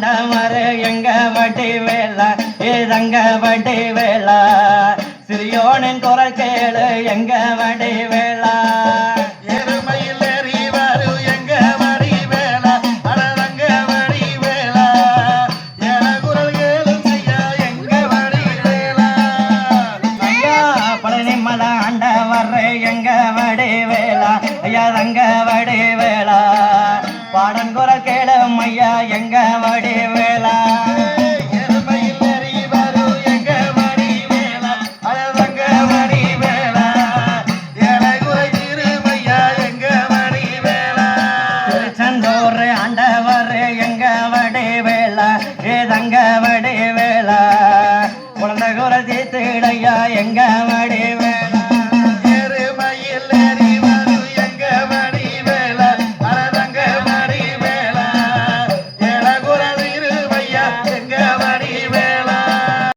ஆண்டவர் எங்க வட்டி வேலா ஏதங்க வட்டி வேலா சிறியோனின் குரல் கேளு எங்க வடி வேலா எருமையில் எங்க வடி வேளா ஐயா ரங்க வடி வேளா ஆடங்குற கேளமையா எங்க வடிவேலா ஏதங்க வடிவேலா குழந்தை குறை தீத்துடையா எங்க வடிவேலா எருமையில் எறிவா